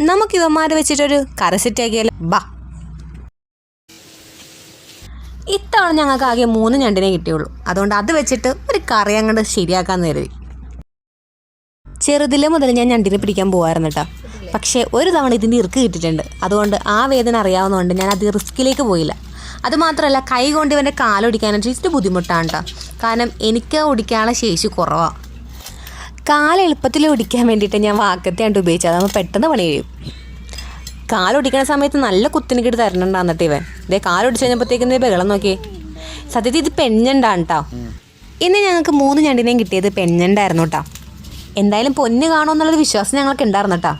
നമുക്ക് ഇവന്മാരെ വെച്ചിട്ടൊരു കറി സെറ്റ് ആക്കിയാലോ? ബാ. ഇത്തവണ ഞങ്ങൾക്ക് ആകെ മൂന്ന് ഞണ്ടിനെ കിട്ടിയുള്ളൂ. അതുകൊണ്ട് അത് വെച്ചിട്ട് ഒരു കറി അങ്ങോട്ട് ശരിയാക്കാൻ കരുതി. ചെറുതിലെ മുതൽ ഞാൻ ഞണ്ടിനെ പിടിക്കാൻ പോകാറുണ്ട് കേട്ടോ പക്ഷേ ഒരു തവണ ഇതിന്റെ ഇറുക്ക് കിട്ടിയിട്ടുണ്ട്. അതുകൊണ്ട് ആ വേദന അറിയാവുന്നതുകൊണ്ട് ഞാൻ അത് റിസ്കിലേക്ക് പോയില്ല. അതുമാത്രമല്ല കൈ കൊണ്ട് ഇവന്റെ കാലൊടിക്കാനായിട്ട് ഇച്ചിരി ബുദ്ധിമുട്ടാണ് കേട്ടോ കാരണം എനിക്ക് ഒടിക്കാനുള്ള ശേഷി കുറവാണ് കാൽ എളുപ്പത്തിൽ ഒടിക്കാൻ വേണ്ടിയിട്ട് ഞാൻ വാക്കത്തെയാണ് ഉപയോഗിച്ചത്. അതാകുമ്പോൾ പെട്ടെന്ന് പണി കഴിയും. കാലൊടിക്കണ സമയത്ത് നല്ല കുത്തിനിക്കിട്ട് തരണുണ്ടാന്നിട്ട് ഇവൻ. ഇതേ കാലൊടിച്ച് കഴിഞ്ഞപ്പോഴത്തേക്കും ബഹളം നോക്കി സത്യത്തിൽ ഇത് പെഞ്ഞണ്ടാണ് കേട്ടോ ഇന്ന് ഞങ്ങൾക്ക് മൂന്ന് ഞണ്ടിനെയും കിട്ടിയത് പെഞ്ഞണ്ടായിരുന്നു കേട്ടോ എന്തായാലും പൊന്ന് കാണുമെന്നുള്ളൊരു വിശ്വാസം ഞങ്ങൾക്ക് ഉണ്ടായിരുന്നു കേട്ടോ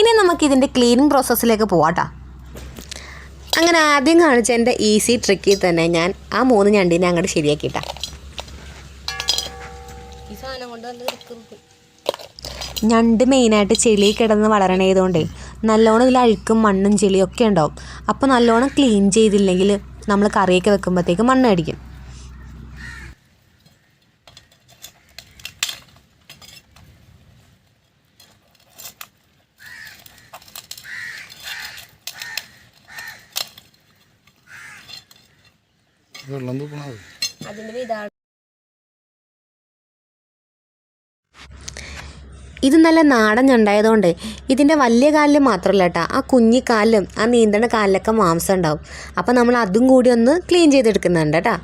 ഇനി നമുക്ക് ഇതിന്റെ ക്ലീനിങ് പ്രോസസ്സിലേക്ക് പോവാട്ടോ അങ്ങനെ ആദ്യം കാണിച്ച എന്റെ ഈസി ട്രിക്കിൽ തന്നെ ഞാൻ ആ മൂന്ന് ഞണ്ടിനെ അങ്ങോട്ട് ശരിയാക്കിയിട്ടാണ് കൊണ്ട് നല്ല ഞണ്ട് മെയിനായിട്ട് ചെളി കിടന്ന് വളരണേതുകൊണ്ടേ നല്ലോണം ഇതിൽ അഴുക്കും മണ്ണും ചെളിയും ഒക്കെ ഉണ്ടാവും. അപ്പോൾ നല്ലോണം ക്ലീൻ ചെയ്തില്ലെങ്കിൽ നമ്മൾ കറിയൊക്കെ വെക്കുമ്പോഴത്തേക്ക് മണ്ണ് അടിക്കും. അതിന്റെ ഇതാണ് ഇത് നല്ല നാടൻ ഞണ്ടായതുകൊണ്ട് ഇതിന്റെ വലിയ കാലിൽ മാത്രമല്ല കേട്ടോ ആ കുഞ്ഞി കാലിലും ആ നീന്തണ കാലിലൊക്കെ മാംസം ഉണ്ടാവും. അപ്പോൾ നമ്മൾ അതും കൂടി ഒന്ന് ക്ലീൻ ചെയ്തെടുക്കുന്നുണ്ട് കേട്ടോ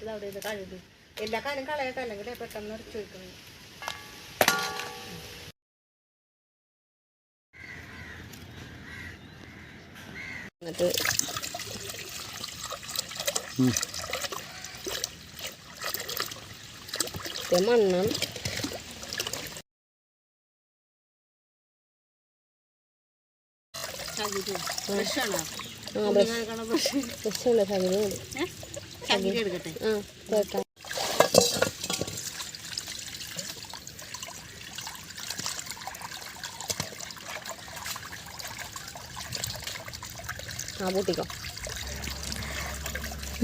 ഇത് അവിടെ ഇത് കഴുകി. എല്ലാ കാര്യം കളയട്ടെ അല്ലെങ്കിൽ പെട്ടെന്ന് ഇറച്ചി വയ്ക്കുന്നു എന്നിട്ട് മണ്ണം. ഫ്രഷാണോ പ്രശ്നമില്ല ചകിരി കേൾക്കാം ആ പൂട്ടിക്കോ.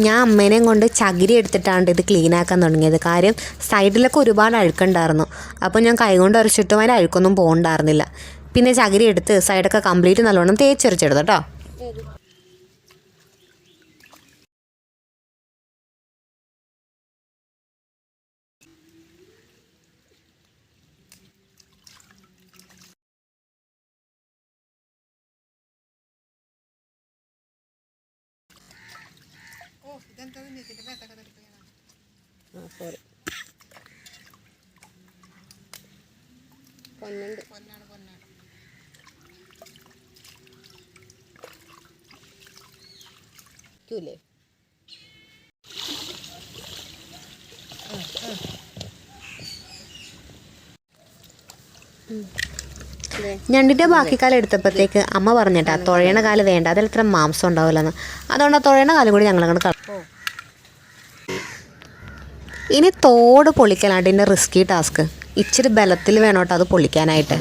ഞാൻ അമ്മേനെയും കൊണ്ട് ചകിരി എടുത്തിട്ടാണ് ഇത് ക്ലീൻ ആക്കാൻ തുടങ്ങിയത്. കാര്യം സൈഡിലൊക്കെ ഒരുപാട് അഴുക്കുണ്ടായിരുന്നു. അപ്പോൾ ഞാൻ കൈ കൊണ്ട് ഉരച്ചിട്ടും അതിന്റെ അഴുക്കൊന്നും പോകണ്ടായിരുന്നില്ല. പിന്നെ ചകിരി എടുത്ത് സൈഡൊക്കെ കംപ്ലീറ്റ് നല്ലോണം തേച്ചെറിച്ചെടുത്തു കേട്ടോ. ആ സോറി പൊന്നുണ്ട്. ക്യൂലേ ഞണ്ടിന്റെ ബാക്കി കാലം എടുത്തപ്പോഴത്തേക്ക് അമ്മ പറഞ്ഞിട്ടാ തുഴയണ കാൽ വേണ്ട. അതിൽ ഇത്ര മാംസം ഉണ്ടാവില്ലെന്ന് അതുകൊണ്ട് ആ തുഴയണ കാലം കൂടി ഞങ്ങൾ അങ്ങോട്ട് കള ഇനി തോട് പൊളിക്കലാണ് ഇതിന്റെ റിസ്കി ടാസ്ക് ഇച്ചിരി ബലത്തിൽ വേണം കേട്ടോ അത് പൊളിക്കാനായിട്ട്.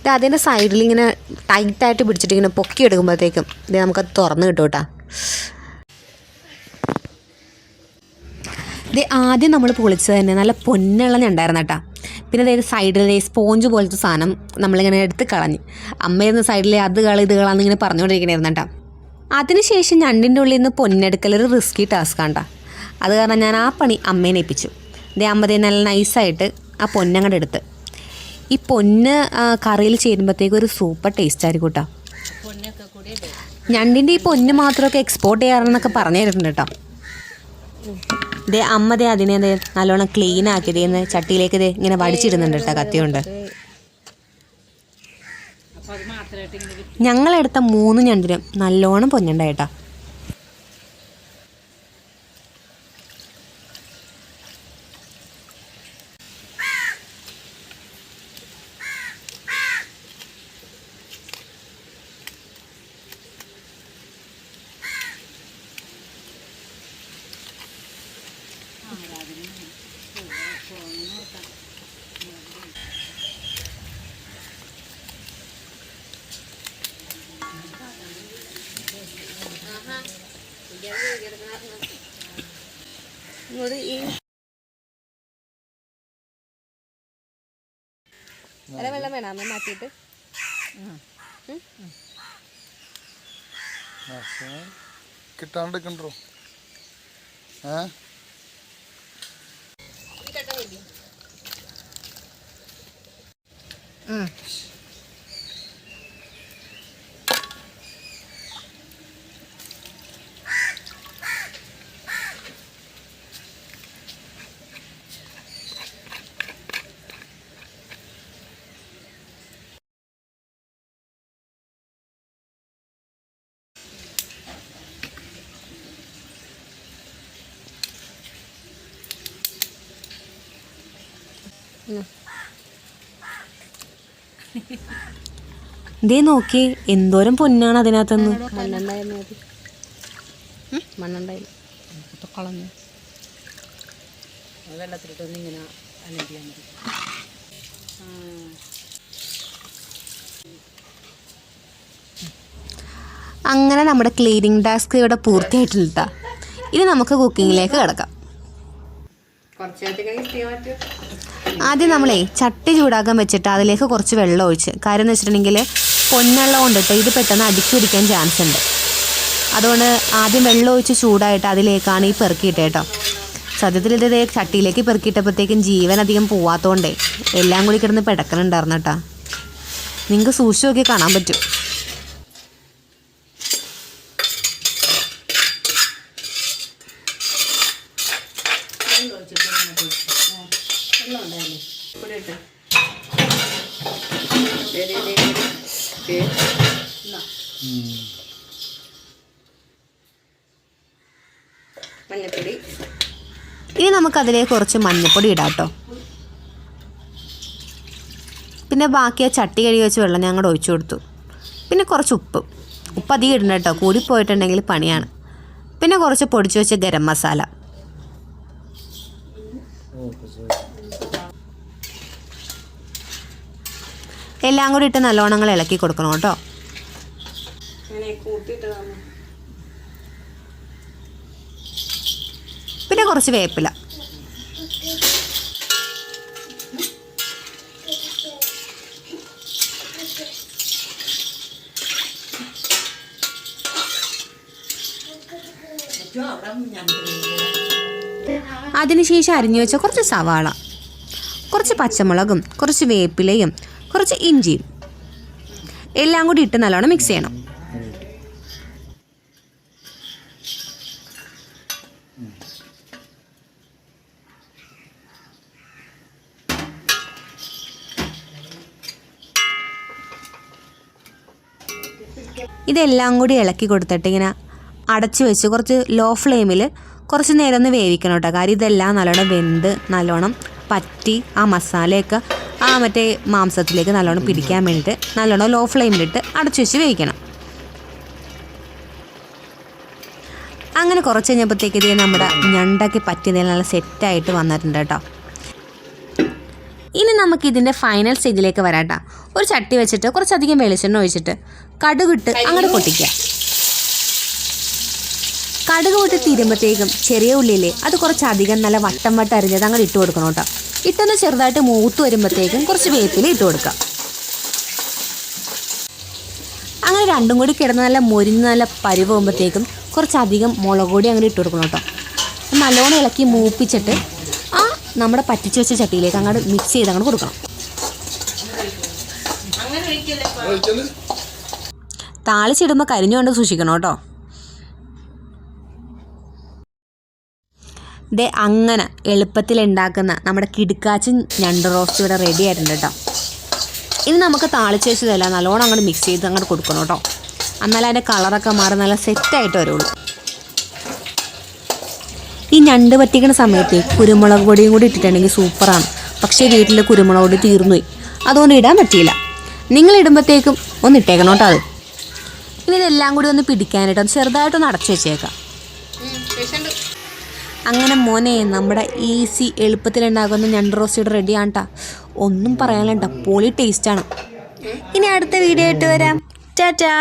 ഇത് അതിന്റെ സൈഡിൽ ഇങ്ങനെ ടൈറ്റായിട്ട് പിടിച്ചിട്ട് ഇങ്ങനെ പൊക്കി എടുക്കുമ്പോഴത്തേക്കും ഇത് നമുക്കത് തുറന്ന് കിട്ടും കേട്ടോ. ഇത് ആദ്യം നമ്മൾ പൊളിച്ചത് തന്നെ നല്ല പൊന്നുള്ള ഉണ്ടായിരുന്നു കേട്ടോ. പിന്നെ അതായത് സൈഡിൽ സ്പോഞ്ച് പോലത്തെ സാധനം നമ്മളിങ്ങനെ എടുത്ത് കളഞ്ഞ്. അമ്മയിരുന്ന സൈഡിൽ അത് കള ഇത് കളാന്ന് ഇങ്ങനെ പറഞ്ഞുകൊണ്ടിരിക്കണായിരുന്നു കേട്ടോ. അതിനുശേഷം ഞണ്ടിന്റെ ഉള്ളിൽ നിന്ന് പൊന്നെടുക്കലൊരു റിസ്കി ടാസ്ക് കേട്ടോ. അത് കാരണം ഞാൻ ആ പണി അമ്മേനെ ഏൽപ്പിച്ചു. ദേ അമ്മതേ നല്ല നൈസായിട്ട് ആ പൊന്നങ്ങടെ എടുത്ത്. ഈ പൊന്ന് കറിയിൽ ചേരുമ്പോഴത്തേക്കും ഒരു സൂപ്പർ ടേസ്റ്റ് ആയിരിക്കും കേട്ടോ ഞണ്ടിന്റെ ഈ പൊന്ന് മാത്രമൊക്കെ എക്സ്പോർട്ട് ചെയ്യാറെന്നൊക്കെ പറഞ്ഞു തരുന്നുണ്ട് കേട്ടോ ഇതേ അമ്മ ദേ അതിനെ നല്ലോണം ക്ലീൻ ആക്കി ദേ ചട്ടിയിലേക്ക് ഇതേ ഇങ്ങനെ വടിച്ചിടുന്നുണ്ട് കേട്ടോ കത്തിയുണ്ട്. ഞങ്ങളെടുത്ത മൂന്ന് ഞണ്ടിനും നല്ലോണം പൊന്നുണ്ടായിട്ടാ ഇങ്ങോട്ട് ഈ അല്ല വെള്ളം വേണം അമ്മ മാറ്റിയിട്ട് കിട്ടാണ്ടിക്കണ്ടോ ഏ ഇതേ നോക്കി എന്തോരം പൊന്നാണ് അതിനകത്തുനിന്ന് കളഞ്ഞു. വെള്ളത്തിലിട്ടൊന്ന് ഇങ്ങനെ അലമ്പിയാൽ മതി. അങ്ങനെ നമ്മുടെ ക്ലീനിങ് ടാസ്ക് ഇവിടെ പൂർത്തിയായിട്ടുണ്ട് ഇത് ഇനി നമുക്ക് കുക്കിങ്ങിലേക്ക് കിടക്കാം. കുറച്ച് ആദ്യം നമ്മളേ ചട്ടി ചൂടാക്കാൻ വെച്ചിട്ട് അതിലേക്ക് കുറച്ച് വെള്ളം ഒഴിച്ച്. കാര്യം എന്ന് വെച്ചിട്ടുണ്ടെങ്കിൽ പൊന്നെള്ളം കൊണ്ടിട്ട് ഇത് പെട്ടെന്ന് അടിച്ചു പിടിക്കാൻ ചാൻസ് ഉണ്ട്. അതുകൊണ്ട് ആദ്യം വെള്ളം ഒഴിച്ച് ചൂടായിട്ട് അതിലേക്കാണ് ഈ പെറുക്കിയിട്ട് കേട്ടോ സത്യത്തിൽ ഇത് ചട്ടിയിലേക്ക് പെറുക്കിയിട്ടപ്പോഴത്തേക്കും ജീവൻ അധികം പോവാത്തതുകൊണ്ടേ എല്ലാം കൂടി കിടന്ന് പിടക്കലുണ്ടായിരുന്നു കേട്ടോ നിങ്ങൾക്ക് സൂക്ഷിച്ച് നോക്കി കാണാൻ പറ്റും. വെള്ളം ഉണ്ടായിരുന്നു ഇവിടെ ഇട്ട്. മഞ്ഞപ്പൊടി. ഇനി നമുക്കതിലേക്ക് കുറച്ച് മഞ്ഞൾപ്പൊടി ഇടാം കേട്ടോ. പിന്നെ ബാക്കി ആ ചട്ടി കഴുകി വെച്ച് വെള്ളം ഞാൻ അങ്ങോട്ട് ഒഴിച്ചു കൊടുത്തു. പിന്നെ കുറച്ച് ഉപ്പ്. ഉപ്പ് അധികം ഇടണം കേട്ടോ. കൂടിപ്പോയിട്ടുണ്ടെങ്കിൽ പണിയാണ്. പിന്നെ കുറച്ച് പൊടിച്ചു വെച്ച ഗരം മസാല. എല്ലാം കൂടി ഇട്ട് നല്ലോണം ഇളക്കി കൊടുക്കണം കേട്ടോ. പിന്നെ കുറച്ച് വേപ്പില. അതിനുശേഷം അരിഞ്ഞു വെച്ച കുറച്ച് സവാള കുറച്ച് പച്ചമുളകും കുറച്ച് വേപ്പിലയും കുറച്ച് ഇഞ്ചിയും. എല്ലാം കൂടി ഇട്ട് നല്ലോണം മിക്സ് ചെയ്യണം. ഇതെല്ലാം കൂടി ഇളക്കി കൊടുത്തിട്ട് ഇങ്ങനെ അടച്ചു വെച്ച് കുറച്ച് ലോ ഫ്ലെയിമിൽ കുറച്ച് നേരം ഒന്ന് വേവിക്കണം കേട്ടോ. കാര്യം ഇതെല്ലാം നല്ലോണം വെന്ത് നല്ലോണം പറ്റി ആ മസാലയൊക്കെ ആ മറ്റേ മാംസത്തിലേക്ക് നല്ലോണം പിടിക്കാൻ വേണ്ടിയിട്ട് നല്ലോണം ലോ ഫ്ലെയിമിലിട്ട് അടച്ചു വെച്ച് വേവിക്കണം. അങ്ങനെ കുറച്ച് കഴിഞ്ഞപ്പോഴത്തേക്ക് ഇത് നമ്മുടെ ഞണ്ടയ്ക്ക് പറ്റിയതിൽ നല്ല സെറ്റായിട്ട് വന്നിട്ടുണ്ട് കേട്ടോ. ഇനി നമുക്ക് ഇതിന്റെ ഫൈനൽ സ്റ്റേജിലേക്ക് വരാട്ടോ ഒരു ചട്ടി വെച്ചിട്ട് കുറച്ചധികം വെളിച്ചെണ്ണ ഒഴിച്ചിട്ട് കടുകിട്ട് അങ്ങോട്ട് പൊട്ടിക്കുക. കടുക് വിട്ട് തീരുമ്പോഴത്തേക്കും ചെറിയ ഉള്ളിയില്ലേ അത് കുറച്ചധികം നല്ല വട്ടം വട്ടം അരിഞ്ഞത് അങ്ങോട്ട് ഇട്ട് കൊടുക്കണം കേട്ടോ. ഇട്ടൊന്ന് ചെറുതായിട്ട് മൂത്ത് വരുമ്പോഴത്തേക്കും കുറച്ച് വേപ്പില ഇട്ട് കൊടുക്കാം. അങ്ങനെ രണ്ടും കൂടി കിടന്ന് നല്ല മൊരിഞ്ഞ് നല്ല പരുവുമ്പോഴത്തേക്കും കുറച്ചധികം മുളക് പൊടി അങ്ങനെ ഇട്ട് കൊടുക്കണം കേട്ടോ. നല്ലോണം ഇളക്കി മൂപ്പിച്ചിട്ട് ആ നമ്മുടെ പറ്റിച്ച് വെച്ച ചട്ടിയിലേക്ക് അങ്ങോട്ട് മിക്സ് ചെയ്ത് അങ്ങോട്ട് കൊടുക്കണം. താളിച്ചിടുമ്പോൾ കരിഞ്ഞുകൊണ്ട് സൂക്ഷിക്കണം കേട്ടോ. ദേ അങ്ങനെ എളുപ്പത്തിൽ ഉണ്ടാക്കുന്ന നമ്മുടെ കിടുക്കാച്ചൻ ഞണ്ട് റോസ്റ്റ് ഇവിടെ റെഡി ആയിട്ടുണ്ട് കേട്ടോ ഇനി നമുക്ക് താളിച്ചേച്ചതല്ല നല്ലോണം അങ്ങോട്ട് മിക്സ് ചെയ്ത് അങ്ങോട്ട് കൊടുക്കണം കേട്ടോ എന്നാലും അതിന്റെ കളറൊക്കെ മാറി നല്ല സെറ്റായിട്ട് വരുള്ളൂ. ഈ ഞണ്ട് പറ്റിക്കുന്ന സമയത്ത് കുരുമുളക് പൊടിയും കൂടി ഇട്ടിട്ടുണ്ടെങ്കിൽ സൂപ്പറാണ്. പക്ഷേ വീട്ടിൽ കുരുമുളക് പൊടി തീർന്നുപോയി. അതുകൊണ്ട് ഇടാൻ പറ്റിയില്ല. നിങ്ങൾ ഇടുമ്പോഴത്തേക്കും ഒന്ന് ഇട്ടേക്കണം കേട്ടോ അത്. ഇനി ഇതെല്ലാം കൂടി ഒന്ന് പിടിക്കാനായിട്ട് ഒന്ന് ചെറുതായിട്ടൊന്ന് അടച്ചു വെച്ചേക്കാം. അങ്ങനെ മോനെ നമ്മുടെ ഈസി എളുപ്പത്തിലുണ്ടാകുന്ന ഞണ്ട് റോസ്റ്റ് റെഡി കേട്ടോ ഒന്നും പറയാനില്ല പൊളി ടേസ്റ്റാണ് ഇനി അടുത്ത വീഡിയോ ആയിട്ട് വരാം. ടാറ്റാ